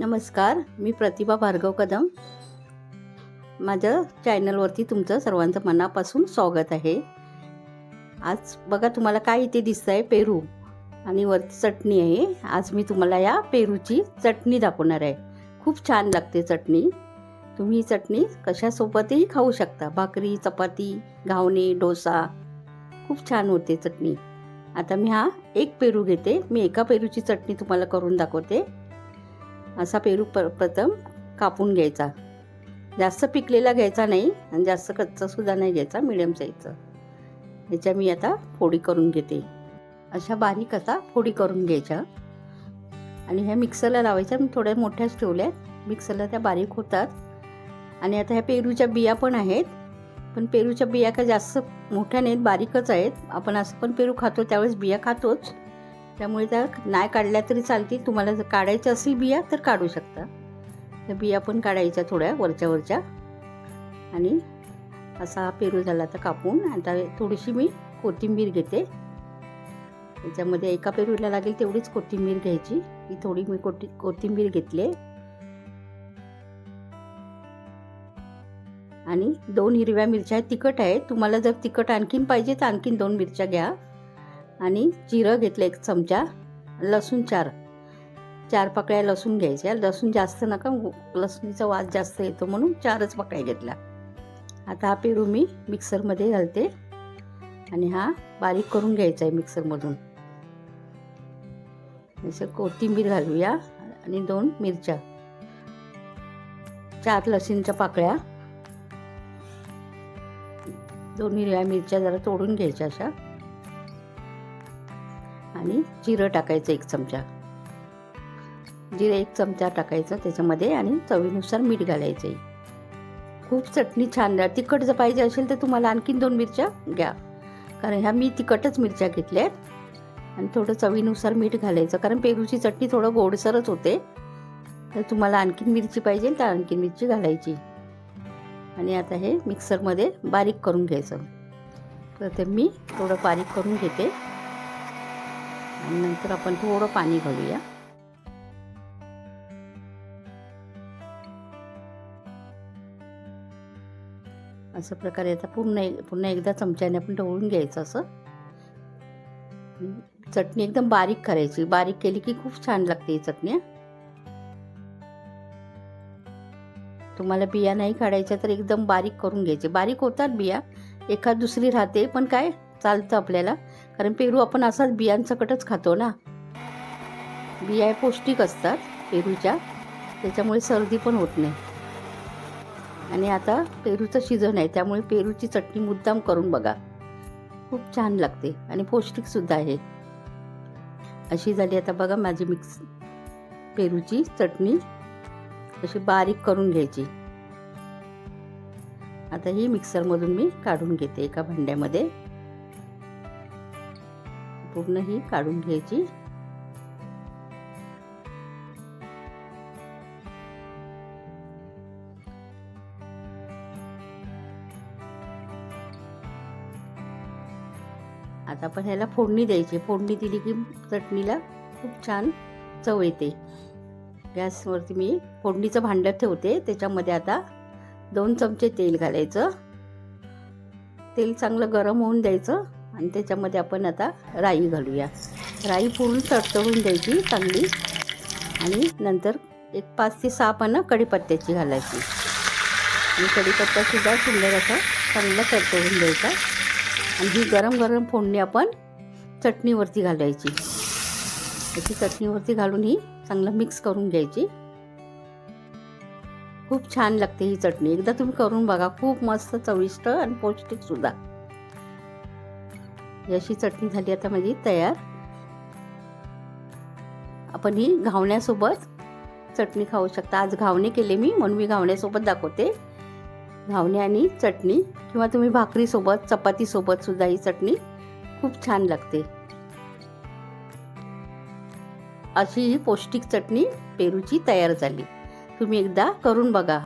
नमस्कार मी प्रतिभा भार्गव कदम. माझ्या चॅनलवरती तुमचं सर्वांचं मनापासून स्वागत आहे. आज बघा तुम्हाला काय इथे दिसतं आहे पेरू. आणि वरती चटणी आहे. आज मी तुम्हाला या पेरूची चटणी दाखवणार आहे. खूप छान लागते चटणी. तुम्ही ही चटणी कशासोबतही खाऊ शकता. भाकरी चपाती घावणे डोसा. खूप छान होते चटणी. आता मी हा एक पेरू घेते. मी एका पेरूची चटणी तुम्हाला करून दाखवते. असा पेरू प प्रथम कापून घ्यायचा. जास्त पिकलेला घ्यायचा नाही आणि जास्त कच्चासुद्धा नाही घ्यायचा मिडियम साईजचा ह्याच्या मी आता फोडी करून घेते. अशा बारीक असा फोडी करून घ्यायच्या. आणि ह्या मिक्सरला लावायच्या. मी थोड्या मोठ्याच ठेवल्या. मिक्सरला त्या बारीक होतात. आणि आता ह्या पेरूच्या बिया पण आहेत. पण पेरूच्या बिया काय जास्त मोठ्या नाहीत बारीकच आहेत. आपण असं पण पेरू खातो त्यावेळेस बिया खातोच. त्यामुळे त्या नाही काढल्या तरी चालतील. तुम्हाला जर काढायच्या असेल बिया तर काढू शकता. त्या बिया पण काढायच्या थोड्या वरच्या वरच्या. आणि असा हा पेरू झाला तर कापून आता थोडीशी मी कोथिंबीर घेते. त्याच्यामध्ये एका पेरूला लागेल तेवढीच कोथिंबीर घ्यायची. ही थोडी मी कोथि कोथिंबीर घेतली. आणि दोन हिरव्या मिरच्या आहेत तिखट आहे. तुम्हाला जर तिखट आणखीन पाहिजे तर आणखीन दोन मिरच्या घ्या. आणि जिरं घेतलं एक चमचा लसूण चार. चार पाकळ्या लसूण घ्यायच्या. लसूण जास्त नका लसणीचा वास जास्त येतो म्हणून चारच पकळ्या घेतल्या. आता हा पेरू मी मिक्सरमध्ये घालते. आणि हा बारीक करून घ्यायचा आहे मिक्सरमधून. जसं कोथिंबीर घालूया आणि दोन मिरच्या. चार लसूणच्या पाकळ्या. दोन हिरव्या मिरच्या जरा तोडून घ्यायच्या अशा. आणि जिरं टाकायचं एक चमचा. जिरं एक चमचा टाकायचं त्याच्यामध्ये आणि चवीनुसार मीठ घालायचं आहे खूप चटणी छान द्या. तिखट जर पाहिजे असेल तर तुम्हाला आणखीन दोन मिरच्या घ्या. कारण ह्या मी तिखटच मिरच्या घेतल्या आहेत. आणि थोडं चवीनुसार मीठ घालायचं. कारण पेरूची चटणी थोडं गोडसरच होते. तर तुम्हाला आणखीन मिरची पाहिजे तर आणखीन मिरची घालायची. आणि आता हे मिक्सरमध्ये बारीक करून घ्यायचं. तर ते मी थोडं बारीक करून घेते. आणि नंतर आपण थोडं पाणी घालूया. असं प्रकारे आता पुन्हा एक पुन्हा एकदा चमच्याने आपण ढवळून घ्यायचं असं. चटणी एकदम बारीक करायची. बारीक केली की खूप छान लागते ही चटणी तुम्हाला बिया नाही काढायच्या तर एकदम बारीक करून घ्यायचे. बारीक होतात बिया. एखाद दुसरी राहते पण काय? चालतं आपल्याला. कारण पेरू आपण असाच बियांसकटच खातो ना. बिया पौष्टिक असतात पेरूच्या. त्याच्यामुळे सर्दी पण होत नाही. आणि आता पेरूचं सीझन आहे. त्यामुळे पेरूची चटणी मुद्दाम करून बघा. खूप छान लागते आणि पौष्टिकसुद्धा आहे. अशी झाली आता बघा माझी मिक्स पेरूची चटणी. अशी बारीक करून घ्यायची. आता ही मिक्सरमधून मी काढून घेते एका भांड्यामध्ये. पूर्ण ही काढून घ्यायची आता आपण ह्याला फोडणी द्यायची. फोडणी दिली की चटणीला खूप छान चव येते. गॅसवरती मी फोडणीचं भांडं ठेवते. त्याच्यामध्ये आता दोन चमचे तेल घालायचं. तेल चांगलं गरम होऊन द्यायचं. आणि त्याच्यामध्ये आपण आता राई घालूया. राई पूर्ण तडतडून द्यायची चांगली. आणि नंतर एक पाच ते सहा पानं कढीपत्त्याची घालायची. आणि कढीपत्तासुद्धा सुंदर असा चांगला तडतडून द्यायचा. आणि ही गरम गरम फोडणी आपण चटणीवरती घालायची. त्याची चटणीवरती घालून ही चांगलं मिक्स करून घ्यायची. खूप छान लागते ही चटणी. एकदा तुम्ही करून बघा. खूप मस्त चविष्ट आणि पौष्टिक सुद्धा. अशी चटणी झाली आता माझी तयार. आपण ही घावण्यासोबत चटणी खाऊ शकता. आज घावणे केले मी म्हणून मी घावण्यासोबत दाखवते. घावणे आणि चटणी किंवा तुम्ही भाकरीसोबत चपातीसोबत सुद्धा ही चटणी खूप छान लागते. अशी ही पौष्टिक चटणी पेरूची तयार झाली. तुम्ही एकदा करून बघा.